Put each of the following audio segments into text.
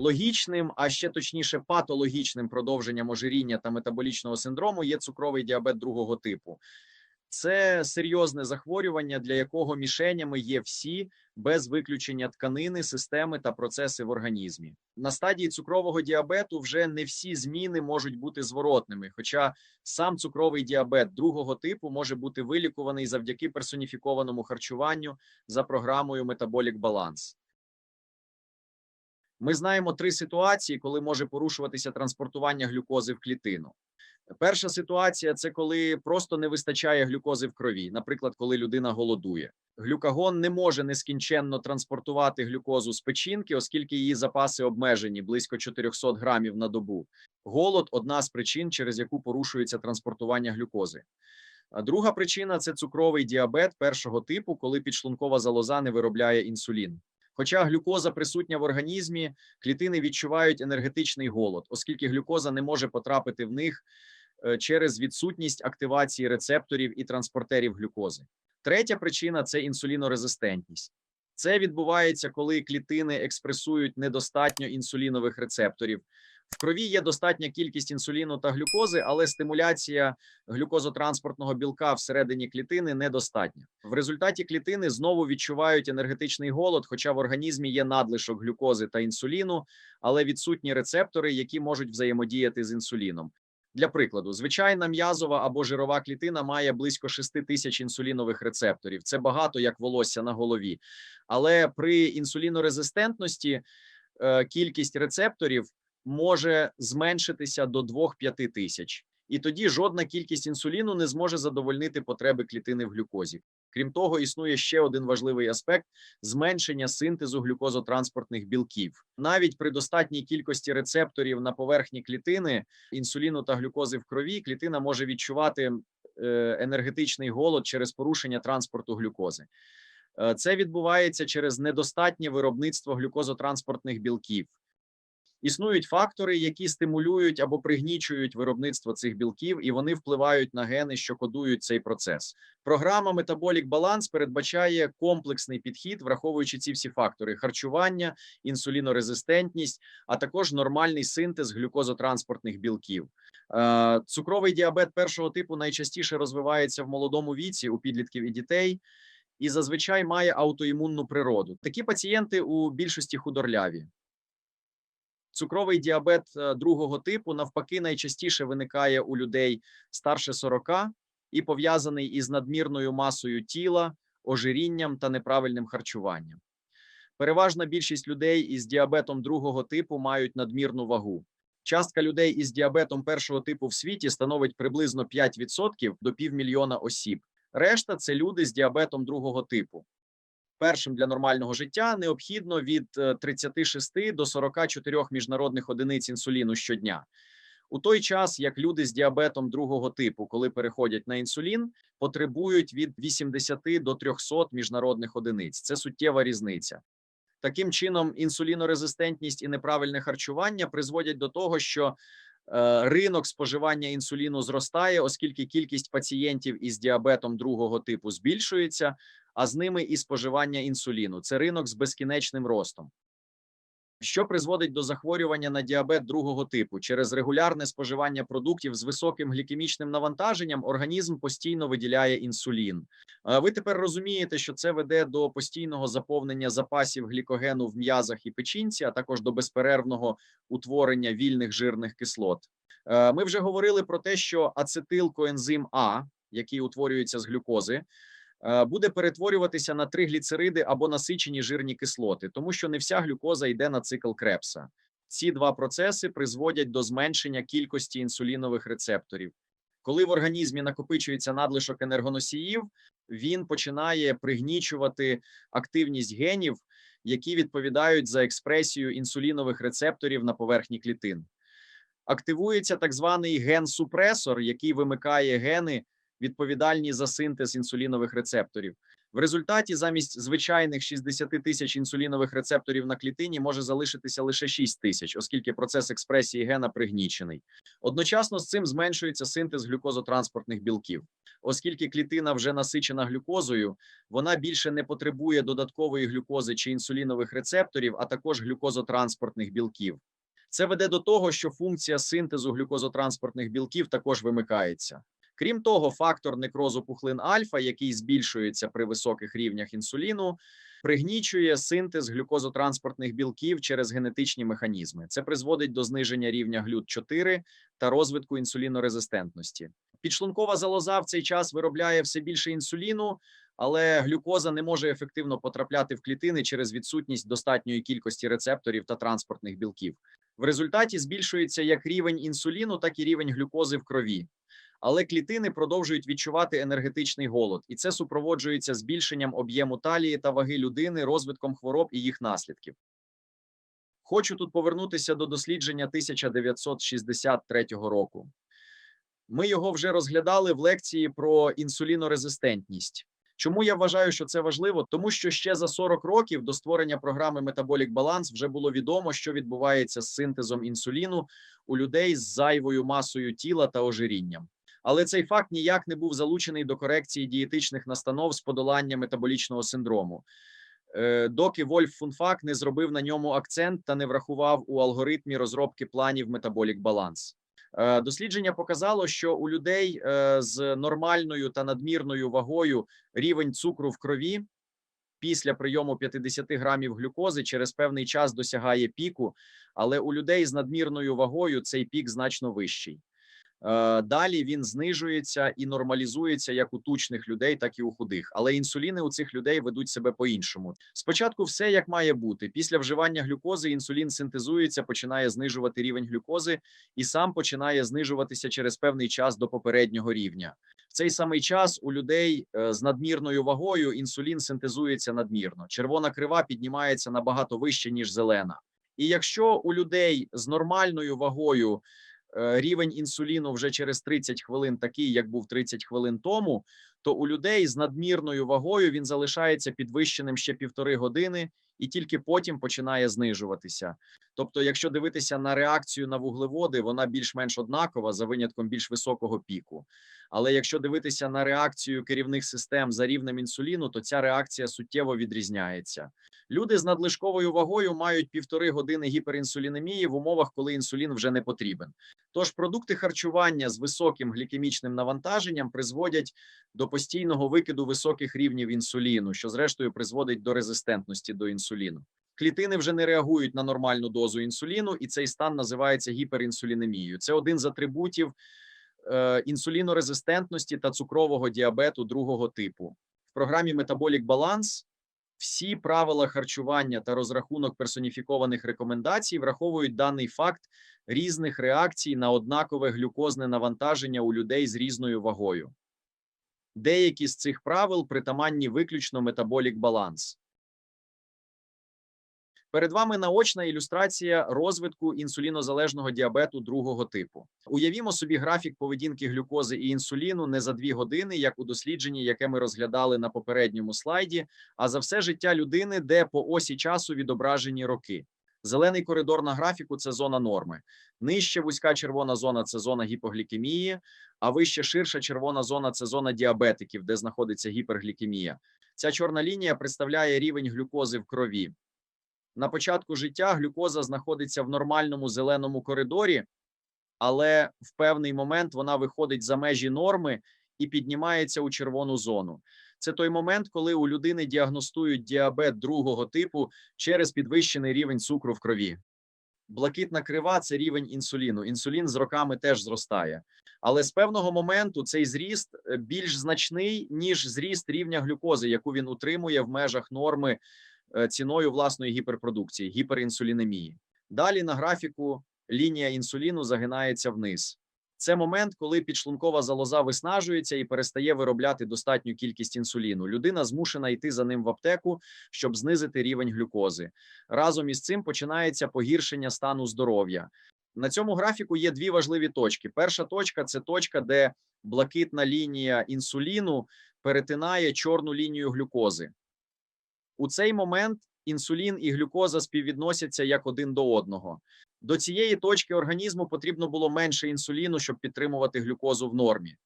Логічним, а ще точніше, патологічним продовженням ожиріння та метаболічного синдрому є цукровий діабет другого типу. Це серйозне захворювання, для якого мішенями є всі без виключення тканини, системи та процеси в організмі. На стадії цукрового діабету вже не всі зміни можуть бути зворотними. Хоча сам цукровий діабет другого типу може бути вилікуваний завдяки персоніфікованому харчуванню за програмою Metabolic Balance. Ми знаємо три ситуації, коли може порушуватися транспортування глюкози в клітину. Перша ситуація це коли просто не вистачає глюкози в крові, наприклад, коли людина голодує. Глюкагон не може нескінченно транспортувати глюкозу з печінки, оскільки її запаси обмежені близько 400 грамів на добу. Голод одна з причин, через яку порушується транспортування глюкози. А друга причина це цукровий діабет першого типу, коли підшлункова залоза не виробляє інсулін. Хоча глюкоза присутня в організмі, клітини відчувають енергетичний голод, оскільки глюкоза не може потрапити в них е, через відсутність активації рецепторів і транспортерів глюкози. Третя причина це інсулінорезистентність. Це відбувається, коли клітини експресують недостатньо інсулінових рецепторів. В крові є достатня кількість інсуліну та глюкози, але стимуляція глюкозотранспортного білка всередині клітини недостатня. В результаті клітини знову відчувають енергетичний голод, хоча в організмі є надлишок глюкози та інсуліну, але відсутні рецептори, які можуть взаємодіяти з інсуліном. Для прикладу, звичайна м'язова або жирова клітина має близько 6 тисяч інсулінових рецепторів. Це багато як волосся на голові. Але при інсулінорезистентності е, кількість рецепторів може зменшитися до 2-5 тисяч. І тоді жодна кількість інсуліну не зможе задовольнити потреби клітини в глюкозі. Крім того, існує ще один важливий аспект зменшення синтезу глюкозотранспортних білків. Навіть при достатній кількості рецепторів на поверхні клітини інсуліну та глюкози в крові клітина може відчувати е, енергетичний голод через порушення транспорту глюкози. Е, Це відбувається через недостатнє виробництво глюкозотранспортних білків. Існують фактори, які стимулюють або пригнічують виробництво цих білків, і вони впливають на гени, що кодують цей процес. Програма Metabolic Balance передбачає комплексний підхід, враховуючи ці всі фактори: харчування, інсулінорезистентність, а також нормальний синтез глюкозотранспортних білків. Е, Цукровий діабет першого типу найчастіше розвивається в молодому віці у підлітків і дітей. І зазвичай має аутоімунну природу. Такі пацієнти у більшості худорляві. Цукровий діабет е, другого типу навпаки найчастіше виникає у людей старше 40 і пов'язаний із надмірною масою тіла, ожирінням та неправильним харчуванням. Переважна більшість людей із діабетом другого типу мають надмірну вагу. Частка людей із діабетом першого типу в світі становить приблизно 5% до півмільйона осіб. Решта це люди з діабетом другого типу першим для нормального життя необхідно від е, 36 до 44 міжнародних одиниць інсуліну щодня. У той час, як люди з діабетом другого типу, коли переходять на інсулін, потребують від 80 до 300 міжнародних одиниць. Це суттєва різниця. Таким чином, інсулінорезистентність і неправильне харчування призводять до того, що е, ринок споживання інсуліну зростає, оскільки кількість пацієнтів із діабетом другого типу збільшується, а з ними і споживання інсуліну. Це ринок з безкінечним ростом. Що призводить до захворювання на діабет другого типу через регулярне споживання продуктів з високим глікемічним навантаженням, організм постійно виділяє інсулін. Ви тепер розумієте, що це веде до постійного заповнення запасів глікогену в м'язах і печінці, а також до безперервного утворення вільних жирних кислот. Е, Ми вже говорили про те, що ацетилкоензим А, який утворюється з глюкози, буде перетворюватися на тригліцериди або насичені жирні кислоти, тому що не вся глюкоза йде на цикл Крепса. Ці два процеси призводять до зменшення кількості інсулінових рецепторів. Коли в організмі накопичується надлишок енергоносіїв, він починає пригнічувати активність генів, які відповідають за експресію інсулінових рецепторів на поверхні клітин. Активується так званий ген-супресор, який вимикає гени, відповідальні за синтез інсулінових рецепторів. В результаті замість звичайних 60 тисяч інсулінових рецепторів на клітині може залишитися лише 6 тисяч, оскільки процес експресії гена пригнічений. Одночасно з цим зменшується синтез глюкозотранспортних білків. Оскільки клітина вже насичена глюкозою, вона більше не потребує додаткової глюкози чи інсулінових рецепторів, а також глюкозотранспортних білків. Це веде до того, що функція синтезу глюкозотранспортних білків також вимикається. Крім того, фактор некрозу пухлин альфа, який збільшується при високих рівнях інсуліну, пригнічує синтез глюкозотранспортних білків через генетичні механізми. Це призводить до зниження рівня глют-4 та розвитку інсулінорезистентності. Підшлункова залоза в цей час виробляє все більше інсуліну, але глюкоза не може ефективно потрапляти в клітини через відсутність достатньої кількості рецепторів та транспортних білків. В результаті збільшується як рівень інсуліну, так і рівень глюкози в крові. Але клітини продовжують відчувати енергетичний голод, і це супроводжується збільшенням об'єму талії та ваги людини, розвитком хвороб і їх наслідків. Хочу тут повернутися до дослідження 1963 року. Ми його вже розглядали в лекції про інсулінорезистентність. Чому я вважаю, що це важливо? Тому що ще за 40 років до створення програми Metabolic Balance вже було відомо, що відбувається з синтезом інсуліну у людей з зайвою масою тіла та ожирінням. Але цей факт ніяк не був залучений до корекції дієтичних настанов з подолання метаболічного синдрому. Е, Доки Вольф Фунфак не зробив на ньому акцент та не врахував у алгоритмі розробки планів Balance. Е, Дослідження показало, що у людей е, з нормальною та надмірною вагою рівень цукру в крові після прийому 50 грамів глюкози через певний час досягає піку, але у людей з надмірною вагою цей пік значно вищий. Е, Далі він знижується і нормалізується як у тучних людей, так і у худих. Але інсуліни у цих людей ведуть себе по-іншому. Спочатку все як має бути. Після вживання глюкози інсулін синтезується, починає знижувати рівень глюкози і сам починає знижуватися через певний час до попереднього рівня. В цей самий час у людей е, з надмірною вагою інсулін синтезується надмірно. Червона крива піднімається набагато вище ніж зелена. І якщо у людей з нормальною вагою рівень інсуліну вже через 30 хвилин такий, як був 30 хвилин тому, то у людей з надмірною вагою він залишається підвищеним ще півтори години і тільки потім починає знижуватися. Тобто, якщо дивитися на реакцію на вуглеводи, вона більш-менш однакова за винятком більш високого піку. Але якщо дивитися на реакцію керівних систем за рівнем інсуліну, то ця реакція суттєво відрізняється. Люди з надлишковою вагою мають півтори години гіперінсулінемії в умовах, коли інсулін вже не потрібен. Тож продукти харчування з високим глікемічним навантаженням призводять до постійного викиду високих рівнів інсуліну, що зрештою призводить до резистентності до інсуліну. Клітини вже не реагують на нормальну дозу інсуліну, і цей стан називається гіперінсулінемією. Це один з атрибутів е, інсулінорезистентності та цукрового діабету другого типу. В програмі Metabolic Balance всі правила харчування та розрахунок персоніфікованих рекомендацій враховують даний факт різних реакцій на однакове глюкозне навантаження у людей з різною вагою. Деякі з цих правил притаманні виключно Metabolic Balance. Перед вами наочна ілюстрація розвитку інсулінозалежного діабету другого типу. Уявімо собі графік поведінки глюкози і інсуліну не за дві години, як у дослідженні, яке ми розглядали на попередньому слайді, а за все життя людини, де по осі часу відображені роки. Зелений коридор на графіку це зона норми. Нижче вузька червона зона це зона гіпоглікемії, а вище ширша червона зона це зона діабетиків, де знаходиться гіперглікемія. Ця чорна лінія представляє рівень глюкози в крові. На початку життя глюкоза знаходиться в нормальному зеленому коридорі, але в певний момент вона виходить за межі норми і піднімається у червону зону. Це той момент, коли у людини діагностують діабет другого типу через підвищений рівень цукру в крові. Блакитна крива це рівень інсуліну. Інсулін з роками теж зростає. Але з певного моменту цей зріст е, більш значний, ніж зріст рівня глюкози, яку він утримує в межах норми ціною власної гіперпродукції, гіперінсулінемії. Далі на графіку лінія інсуліну загинається вниз. Це момент, коли підшлункова залоза виснажується і перестає виробляти достатню кількість інсуліну. Людина змушена йти за ним в аптеку, щоб знизити рівень глюкози. Разом із цим починається погіршення стану здоров'я. На цьому графіку є дві важливі точки. Перша точка це точка, де блакитна лінія інсуліну перетинає чорну лінію глюкози. У цей момент інсулін і глюкоза співвідносяться як один до одного. До цієї точки організму потрібно було менше інсуліну, щоб підтримувати глюкозу в нормі.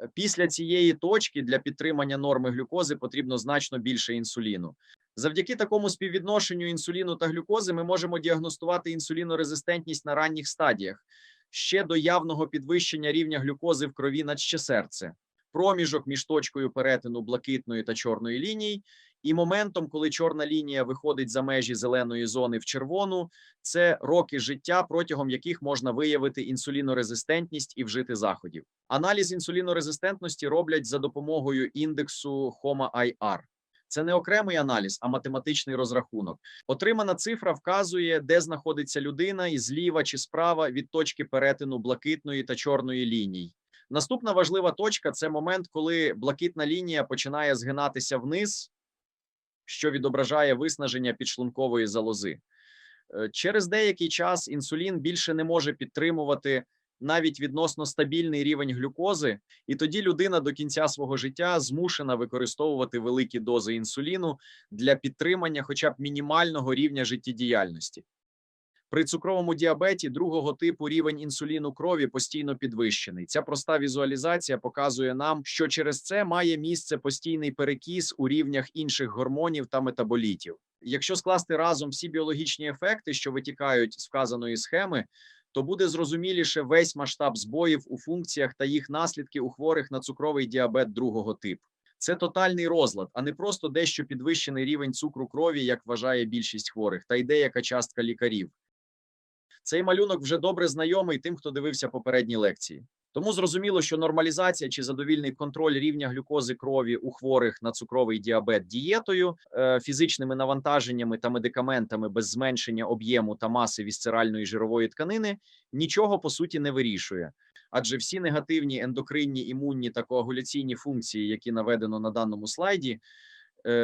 Е, Після цієї точки для підтримання норми глюкози потрібно значно більше інсуліну. Завдяки такому співвідношенню інсуліну та глюкози ми можемо діагностувати інсулінорезистентність на ранніх стадіях ще до явного підвищення рівня глюкози в крові наче серце, проміжок між точкою перетину блакитної та чорної ліній, і моментом, коли чорна лінія виходить за межі зеленої зони в червону, це роки життя, протягом яких можна виявити інсулінорезистентність і вжити заходів. Аналіз інсулінорезистентності роблять за допомогою індексу HOMA-IR. Це не окремий аналіз, а математичний розрахунок. Отримана цифра вказує, де знаходиться людина, і зліва чи справа від точки перетину блакитної та чорної ліній. Наступна важлива точка це момент, коли блакитна лінія починає згинатися вниз, що відображає виснаження підшлункової залози. Е, Через деякий час інсулін більше не може підтримувати навіть відносно стабільний рівень глюкози, і тоді людина до кінця свого життя змушена використовувати великі дози інсуліну для підтримання хоча б мінімального рівня життєдіяльності. При цукровому діабеті другого типу рівень інсуліну крові постійно підвищений. Ця проста візуалізація показує нам, що через це має місце постійний перекіс у рівнях інших гормонів та метаболітів. Якщо скласти разом всі біологічні ефекти, що витікають з вказаної схеми, то буде зрозуміліше весь масштаб збоїв у функціях та їх наслідки у хворих на цукровий діабет другого типу. Це тотальний розлад, а не просто дещо підвищений рівень цукру крові, як вважає більшість хворих, та й деяка частка лікарів. Цей малюнок вже добре знайомий тим, хто дивився попередні лекції. Тому зрозуміло, що нормалізація чи задовільний контроль рівня глюкози крові у хворих на цукровий діабет дієтою, е, фізичними навантаженнями та медикаментами без зменшення об'єму та маси вісцеральної жирової тканини нічого по суті не вирішує. Адже всі негативні ендокринні, імунні та коагуляційні функції, які наведено на даному слайді,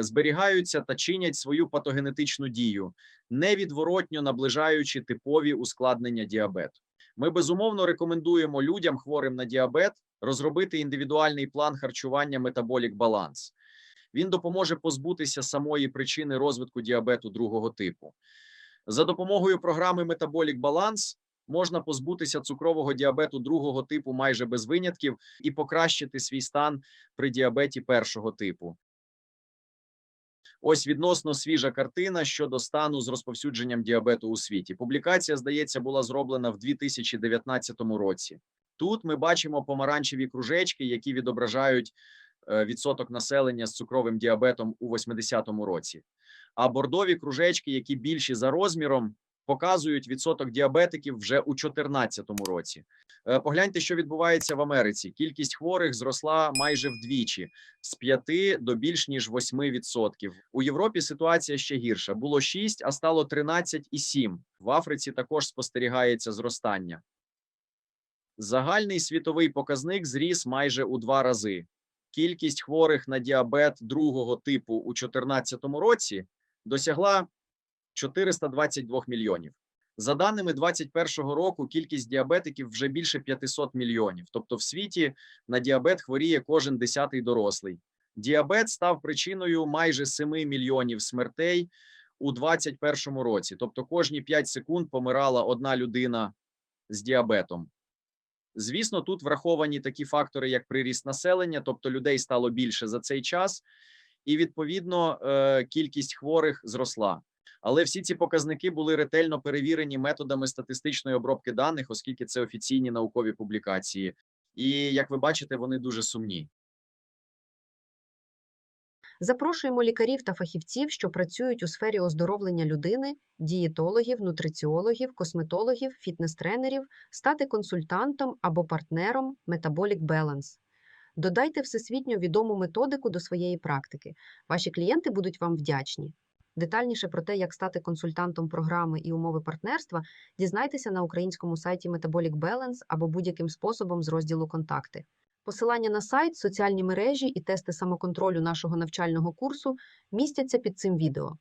зберігаються та чинять свою патогенетичну дію, невідворотньо наближаючи типові ускладнення діабету. Ми безумовно рекомендуємо людям, хворим на діабет, розробити індивідуальний план харчування Metabolic Balance. Він допоможе позбутися самої причини розвитку діабету другого типу. За допомогою програми Metabolic Balance можна позбутися цукрового діабету другого типу майже без винятків і покращити свій стан при діабеті першого типу. Ось відносно свіжа картина щодо стану з розповсюдженням діабету у світі. Публікація, здається, була зроблена в 2019 році. Тут ми бачимо помаранчеві кружечки, які відображають е, відсоток населення з цукровим діабетом у 80-му році. А бордові кружечки, які більші за розміром, показують відсоток діабетиків вже у 2014 році. Е, Погляньте, що відбувається в Америці. Кількість хворих зросла майже вдвічі з 5 до більш ніж 8%. У Європі ситуація ще гірша. Було 6, а стало 13,7. В Африці також спостерігається зростання. Загальний світовий показник зріс майже у два рази. Кількість хворих на діабет другого типу у 2014 році досягла 422 мільйонів. За даними 2021 року, кількість діабетиків вже більше 500 мільйонів. Тобто, в світі на діабет хворіє кожен десятий дорослий. Діабет став причиною майже 7 мільйонів смертей у 2021 році. Тобто, кожні 5 секунд помирала одна людина з діабетом. Звісно, тут враховані такі фактори, як приріст населення, тобто людей стало більше за цей час, і відповідно е, кількість хворих зросла. Але всі ці показники були ретельно перевірені методами статистичної обробки даних, оскільки це офіційні наукові публікації. І як ви бачите, вони дуже сумні. Запрошуємо лікарів та фахівців, що працюють у сфері оздоровлення людини, дієтологів, нутриціологів, косметологів, фітнес-тренерів, стати консультантом або партнером Metabolic Balance. Додайте всесвітньо відому методику до своєї практики. Ваші клієнти будуть вам вдячні. Детальніше про те, як стати консультантом програми і умови партнерства, дізнайтеся на українському сайті Metabolic Balance або будь-яким способом з розділу Контакти. Посилання на сайт, соціальні мережі і тести самоконтролю нашого навчального курсу містяться під цим відео.